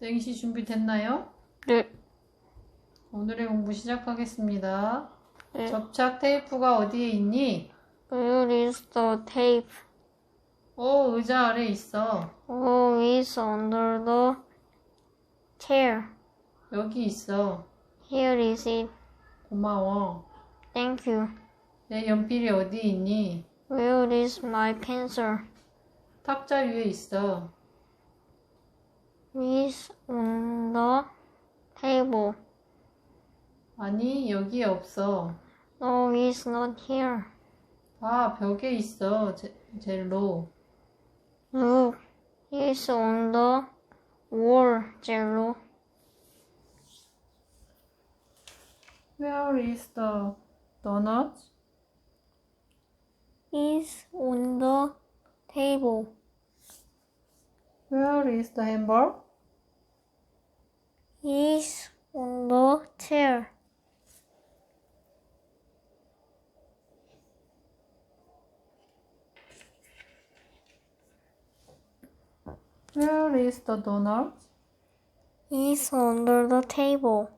땡시 준비됐나요? 네. 오늘의 공부 시작하겠습니다. 네. 접착 테이프가 어디에 있니? Where is the tape? 어, 의자 아래 있어. Oh, it's under the chair. 여기 있어. Here is it. 고마워. Thank you. 내 연필이 어디 있니? Where is my pencil? 탁자 위에 있어. It's on the table. 아니, 여기에 없어. No, it's not here. 봐, 벽에 있어. 제, 젤로. Look, it's on the wall, Jello. Where is the donut? It's on the table. Where is the hamburger? The chair. Where is the donut? It's under the table.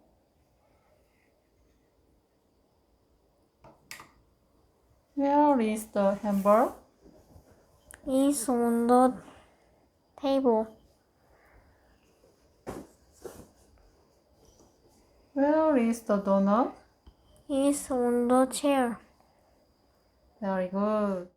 Where is the hamburger? It's on the table. Where is the donut? It's on the chair. Very good.